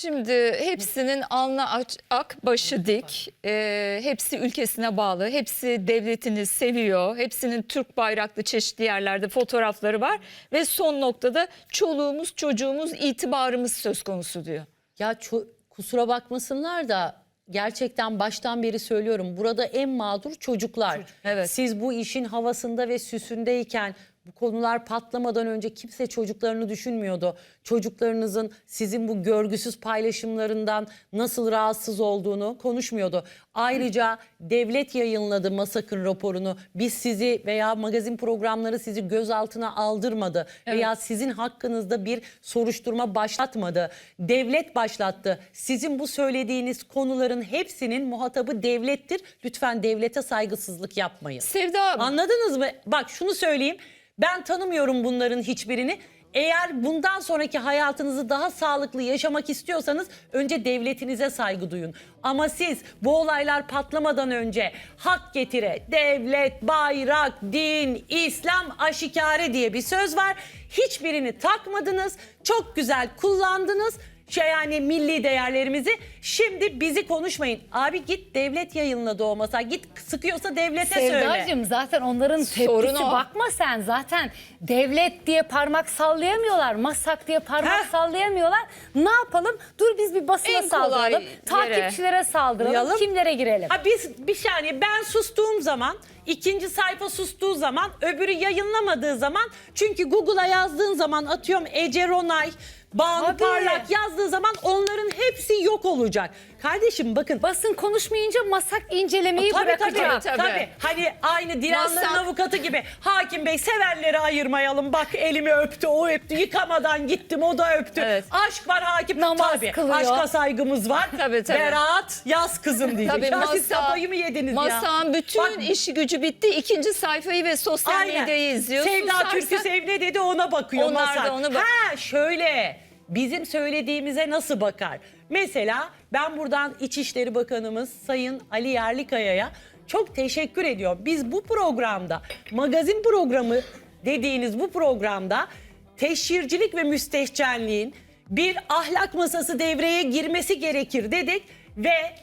Şimdi hepsinin alnı aç- ak, başı dik. Ee, hepsi ülkesine bağlı. Hepsi devletini seviyor. Hepsinin Türk bayraklı çeşitli yerlerde fotoğrafları var. Ve son noktada çoluğumuz, çocuğumuz, itibarımız söz konusu diyor. Ya ço- kusura bakmasınlar da gerçekten baştan beri söylüyorum. Burada en mağdur çocuklar. evet. Siz bu işin havasında ve süsündeyken bu konular patlamadan önce kimse çocuklarını düşünmüyordu. Çocuklarınızın sizin bu görgüsüz paylaşımlarından nasıl rahatsız olduğunu konuşmuyordu. Ayrıca devlet yayınladı Masak'ın raporunu. Biz sizi veya magazin programları sizi gözaltına aldırmadı veya sizin hakkınızda bir soruşturma başlatmadı. Devlet başlattı. Sizin bu söylediğiniz konuların hepsinin muhatabı devlettir. Lütfen devlete saygısızlık yapmayın. Sevda Anladınız mı? Bak şunu söyleyeyim. Ben tanımıyorum bunların hiçbirini. Eğer bundan sonraki hayatınızı daha sağlıklı yaşamak istiyorsanız önce devletinize saygı duyun. Ama siz bu olaylar patlamadan önce hak getire, devlet, bayrak, din, İslam aşikare diye bir söz var. Hiçbirini takmadınız. Çok güzel kullandınız şey yani milli değerlerimizi. Şimdi bizi konuşmayın. Abi git devlet yayınladı o masa. Git sıkıyorsa devlete söyle. Sevdacığım zaten onların Sorun tepkisi o. bakma sen zaten devlet diye parmak sallayamıyorlar. Masak diye parmak Heh. sallayamıyorlar. Ne yapalım? Dur biz bir basına En kolay saldıralım. yere. Takipçilere saldıralım. Duyalım. Kimlere girelim? Ha biz bir saniye ben sustuğum zaman ikinci sayfa sustuğu zaman öbürü yayınlamadığı zaman çünkü Google'a yazdığın zaman atıyorum Ece Ronay, Banu Tabii. Parlak yazdığı zaman onların hepsi yok olacak. Kardeşim bakın Basın konuşmayınca masak incelemeyi Tabii tabii, bırakacak. tabii Tabii. Hani aynı Dilanların Masak- avukatı gibi. Hakim Bey severleri ayırmayalım. Bak elimi öptü, o öptü. Yıkamadan gittim, o da öptü. Evet. Aşk var hakim. Namaz tabii. kılıyor. Aşka saygımız var. Tabii, tabii. Berat yaz kızım diyecek. Tabii ya siz masa- kafayı mı yediniz ya? Masağın bütün Bak, işi gücü bitti. İkinci sayfayı ve sosyal Aynen. medyayı izliyor. Sevda Susarsak- Türkü Sev ne dedi ona bakıyor Onlar da Masar. ona bak- Ha şöyle bizim söylediğimize nasıl bakar? Mesela ben buradan İçişleri Bakanımız Sayın Ali Yerlikaya'ya çok teşekkür ediyorum. Biz bu programda magazin programı dediğiniz bu programda teşhircilik ve müstehcenliğin bir ahlak masası devreye girmesi gerekir dedik ve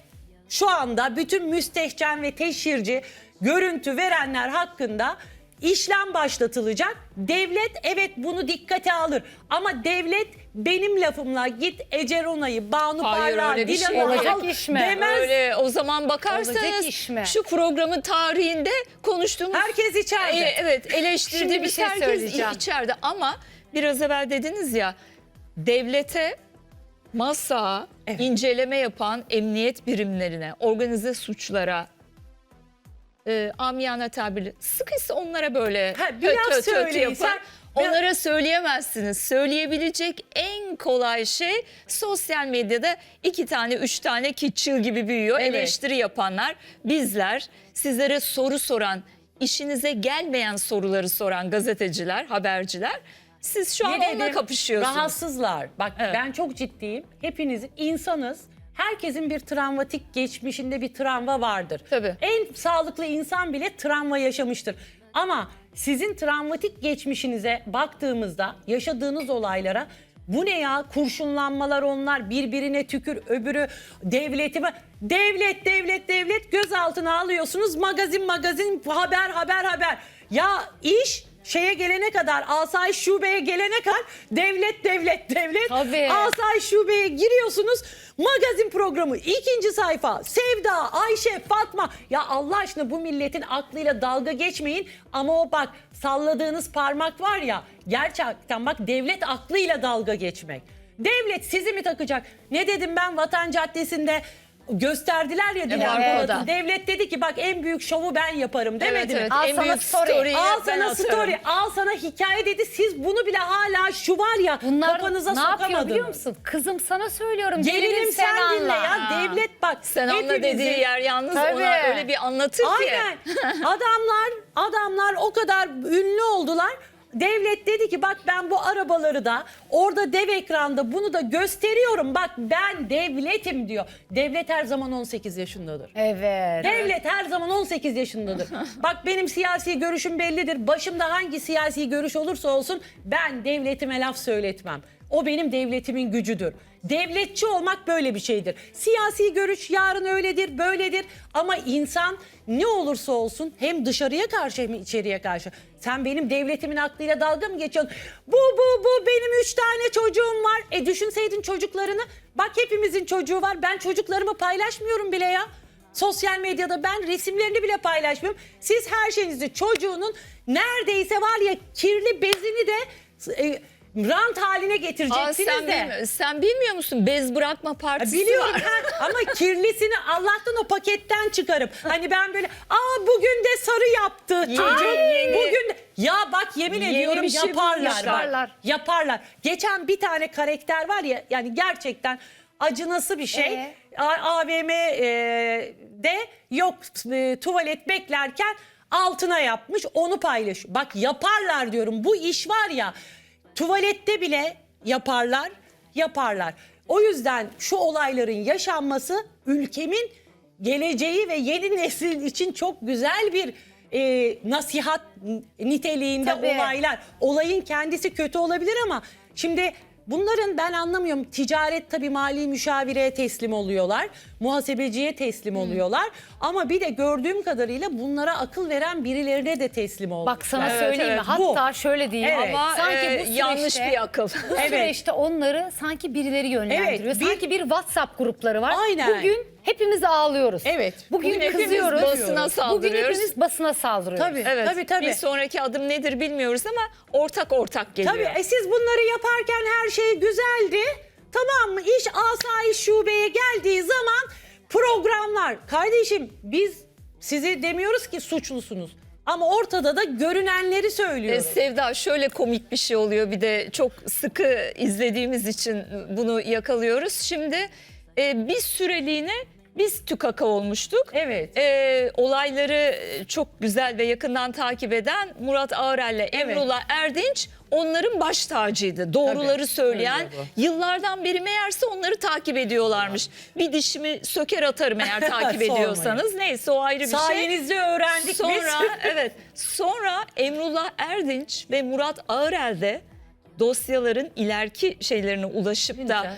şu anda bütün müstehcen ve teşhirci görüntü verenler hakkında işlem başlatılacak. Devlet evet bunu dikkate alır ama devlet benim lafımla git Ece Rona'yı, Banu Hayır, Parlak'ı, öyle bir şey Dilan'ı olacak al iş mi? demez. Öyle o zaman bakarsanız Olacak iş mi? şu programın tarihinde konuştuğumuz Herkes içeride. E, evet Şimdi eleştirdiğimiz bir şey herkes söyleyeceğim. içeride ama biraz evvel dediniz ya devlete masa Evet. inceleme yapan emniyet birimlerine organize suçlara e, amiyane tabirle sıkıysa onlara böyle Ha, bir tö- tö- tö- yapar. Onlara söyleyemezsiniz. Söyleyebilecek en kolay şey sosyal medyada iki tane, üç tane ki çığ gibi büyüyor. Evet. Eleştiri yapanlar, bizler, sizlere soru soran, işinize gelmeyen soruları soran gazeteciler, haberciler. Siz şu an Ne onunla kapışıyorsunuz. Rahatsızlar. Bak Evet. ben çok ciddiyim. Hepiniz insanız. Herkesin bir travmatik geçmişinde bir travma vardır. Tabii. En sağlıklı insan bile travma yaşamıştır. Ama sizin travmatik geçmişinize baktığımızda yaşadığınız olaylara bu ne ya kurşunlanmalar onlar birbirine tükür öbürü devleti? Devlet devlet devlet gözaltına alıyorsunuz magazin magazin haber haber haber. Ya iş şeye gelene kadar asayiş şubeye gelene kadar devlet devlet devlet. Tabii. asayiş şubeye giriyorsunuz magazin programı ikinci sayfa. Sevda Ayşe Fatma. Ya Allah aşkına bu milletin aklıyla dalga geçmeyin. Ama o bak salladığınız parmak var ya gerçekten bak devlet aklıyla dalga geçmek. Devlet sizi mi takacak? Ne dedim ben Vatan Caddesi'nde gösterdiler ya Dilan var Polat'ı. devlet dedi ki bak en büyük şovu ben yaparım demedi Evet, mi? evet. Al en sana büyük story. Al sana story, al sana hikaye dedi. Siz bunu bile hala şu var ya Bunlar kafanıza ne yapıyor biliyor sokamadınız. musun? Kızım sana söylüyorum. Gelinim sen, dinle anla. ya. Devlet bak. Sen anla hepimizi- dediği yer yalnız Tabii. ona öyle bir anlatır ki. Aynen. adamlar, adamlar o kadar ünlü oldular. Devlet dedi ki bak ben bu arabaları da orada dev ekranda bunu da gösteriyorum. Bak ben devletim diyor. Devlet her zaman 18 yaşındadır. Evet. Devlet her zaman 18 yaşındadır. Bak benim siyasi görüşüm bellidir. Başımda hangi siyasi görüş olursa olsun ben devletime laf söyletmem. O benim devletimin gücüdür. Devletçi olmak böyle bir şeydir. Siyasi görüş yarın öyledir, böyledir ama insan ne olursa olsun hem dışarıya karşı hem içeriye karşı. Sen benim devletimin aklıyla dalga mı geçiyorsun? Bu bu bu benim üç tane çocuğum var. E düşünseydin çocuklarını. Bak hepimizin çocuğu var. Ben çocuklarımı paylaşmıyorum bile ya. Sosyal medyada ben resimlerini bile paylaşmıyorum. Siz her şeyinizi çocuğunun neredeyse var ya kirli bezini de e, rant haline Aa, getireceksiniz sen, de. bilmi- sen bilmiyor musun? Bez bırakma partisi Biliyorum var. ama kirlisini Allah'tan o paketten çıkarıp hani ben böyle aa bugün de sarı yaptı çocuk. yeni. Bugün de- ya bak yemin Yeni ediyorum şey yaparlar. bak. bulmuşlar. Yaparlar. Geçen bir tane karakter var ya yani gerçekten acınası bir şey. Ee? A- AVM'de yok e, tuvalet beklerken altına yapmış onu paylaş. Bak yaparlar diyorum bu iş var ya tuvalette bile yaparlar yaparlar. O yüzden şu olayların yaşanması ülkemin geleceği ve yeni nesil için çok güzel bir e, nasihat niteliğinde Tabii. olaylar. Olayın kendisi kötü olabilir ama şimdi bunların ben anlamıyorum. Ticaret tabii mali müşavireye teslim oluyorlar. Muhasebeciye teslim oluyorlar. Ama bir de gördüğüm kadarıyla bunlara akıl veren birilerine de teslim oldular. Bak sana Evet, söyleyeyim evet, mi? bu. Hatta şöyle diyeyim. Evet. Ama sanki e, bu süreçte, yanlış bir akıl. Bu Evet. süreçte onları sanki birileri yönlendiriyor. Evet, bir- sanki bir WhatsApp grupları var. Aynen. Bugün hepimiz ağlıyoruz. Evet. Bugün, Bugün hepimiz kızıyoruz. basına Bugün saldırıyoruz. hepimiz basına saldırıyoruz. Tabii. Evet. Tabii, tabii. Bir sonraki adım nedir bilmiyoruz ama ortak ortak geliyor. Tabii e, siz bunları yaparken her şey güzeldi. Tamam mı? İş asayiş şubeye geldiği zaman programlar. Kardeşim biz sizi demiyoruz ki suçlusunuz. Ama ortada da görünenleri E, söylüyoruz. Sevda şöyle komik bir şey oluyor bir de çok sıkı izlediğimiz için bunu yakalıyoruz. Şimdi e, bir süreliğine biz tükaka olmuştuk. Evet. E, olayları çok güzel ve yakından takip eden Murat Ağrel'le Emrullah Erdinç onların baş tacıydı. Doğruları Tabii, söyleyen öyle yıllardan beri meğerse onları takip ediyorlarmış. Bir dişimi söker atarım eğer takip Sormayın. ediyorsanız. Neyse o ayrı bir şey. Sayenizde öğrendik Sonra biz. evet sonra Emrullah Erdinç ve Murat Ağırel de dosyaların ileriki şeylerine ulaşıp da Güzel.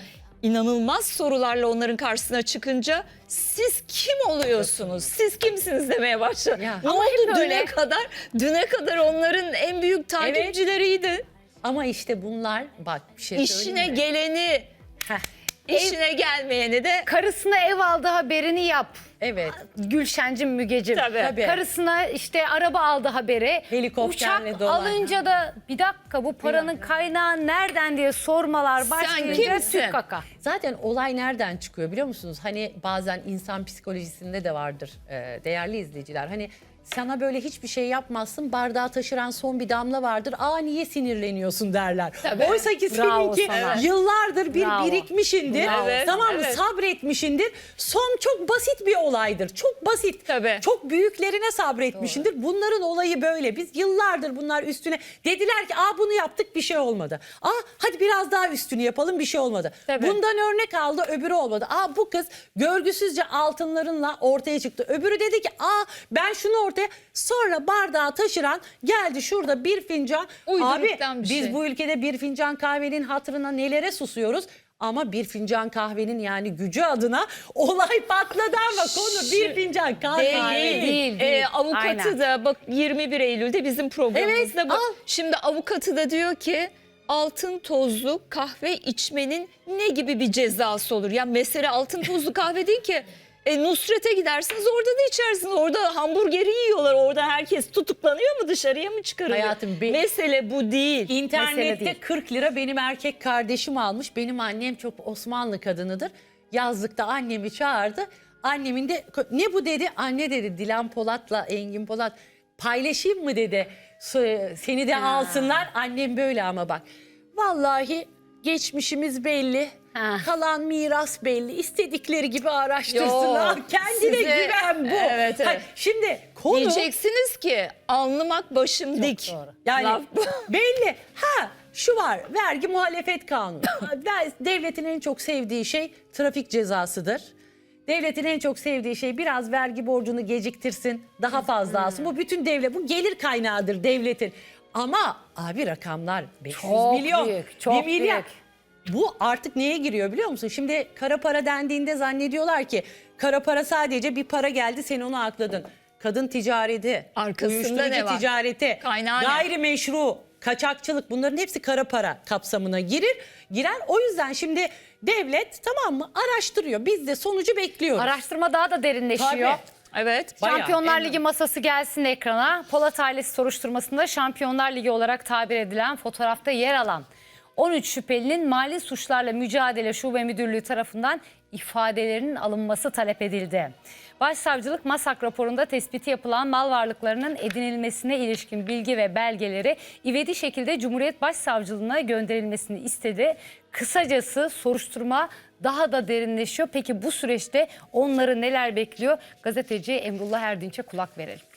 İnanılmaz sorularla onların karşısına çıkınca siz kim oluyorsunuz? Siz kimsiniz demeye başladı. Ya. Ne Ama oldu hep düne öyle. kadar? Düne kadar onların en büyük takipçileriydi. Ama işte bunlar bak bir şey İşine söyleyeyim mi? geleni, Heh, işine gelmeyeni de Karısına ev aldı haberini yap. Evet. Gülşencim Mügecim. Tabii. Tabii. Karısına işte araba aldı haberi. Helikopterle Uçak dolan. alınca da bir dakika bu paranın kaynağı nereden diye sormalar başlayınca kimsin? kaka. Zaten olay nereden çıkıyor biliyor musunuz? Hani bazen insan psikolojisinde de vardır e, değerli izleyiciler. Hani sana böyle hiçbir şey yapmazsın bardağı taşıran son bir damla vardır. Aa niye sinirleniyorsun derler. Tabii. Oysa ki Bravo seninki sana. yıllardır bir Bravo. birikmişindir. Bravo. Evet, Tamam mı? evet. Sabretmişindir. Son çok basit bir olaydır. Çok basit. Tabii. Çok büyüklerine sabretmişindir. Bunların olayı böyle. Biz yıllardır bunlar üstüne dediler ki aa bunu yaptık bir şey olmadı. Aa hadi biraz daha üstünü yapalım bir şey olmadı. Tabii. Bundan örnek aldı öbürü olmadı. Aa bu kız görgüsüzce altınlarınla ortaya çıktı. Öbürü dedi ki aa ben şunu ortaya sonra bardağı taşıran geldi şurada bir fincan. Abi Uyduruktan bir biz şey. bu ülkede bir fincan kahvenin hatırına nelere susuyoruz. Ama bir fincan kahvenin yani gücü adına olay patladı ama konu bir fincan kahve Değil, değil. değil, Ee, avukatı Aynen. da bak 21 Eylül'de bizim programımızda Evet, bak, al. şimdi avukatı da diyor ki altın tozlu kahve içmenin ne gibi bir cezası olur? Ya mesele altın tozlu kahve değil ki. E, Nusret'e gidersiniz orada da içersiniz. Orada hamburgeri yiyorlar. Orada herkes tutuklanıyor mu dışarıya mı çıkarılıyor? Hayatım, bir- Mesele bu değil. Mesele İnternette değil. 40 lira benim erkek kardeşim almış. Benim annem çok Osmanlı kadınıdır. Yazlıkta annemi çağırdı. Annemin de ne bu dedi? Anne dedi Dilan Polat'la Engin Polat paylaşayım mı dedi. "S- Seni de alsınlar. Annem böyle ama bak. Vallahi geçmişimiz belli. Ha. Kalan miras belli. İstedikleri gibi araştırsınlar. Kendine size- güven bu. Evet, evet. Hayır, şimdi konu Diyeceksiniz ki alnımak başım dik. doğru. yani Laf bu. belli. Ha şu var vergi muhalefet kanunu. Devletin en çok sevdiği şey trafik cezasıdır. Devletin en çok sevdiği şey biraz vergi borcunu geciktirsin, daha fazla alsın. Bu bütün devlet, bu gelir kaynağıdır devletin. Ama abi rakamlar 500 Çok milyon, büyük, çok 1 milyar. büyük. Bu artık neye giriyor biliyor musun? Şimdi kara para dendiğinde zannediyorlar ki kara para sadece bir para geldi sen onu akladın. Kadın ticareti, Arkasında uyuşturucu ne var? ticareti, Kaynağı ne? gayrimeşru, kaçakçılık bunların hepsi kara para kapsamına girir. Girer. O yüzden şimdi devlet tamam mı araştırıyor. Biz de sonucu bekliyoruz. Araştırma daha da derinleşiyor. Tabii. Evet. Bayağı, Şampiyonlar en- Ligi masası gelsin ekrana. Polat ailesi soruşturmasında Şampiyonlar Ligi olarak tabir edilen fotoğrafta yer alan 13 şüphelinin mali suçlarla mücadele şube müdürlüğü tarafından ifadelerinin alınması talep edildi. Başsavcılık MASAK raporunda tespiti yapılan mal varlıklarının edinilmesine ilişkin bilgi ve belgeleri ivedi şekilde Cumhuriyet Başsavcılığına gönderilmesini istedi. Kısacası soruşturma daha da derinleşiyor. Peki bu süreçte onları neler bekliyor? Gazeteci Emrullah Erdinç'e kulak verelim.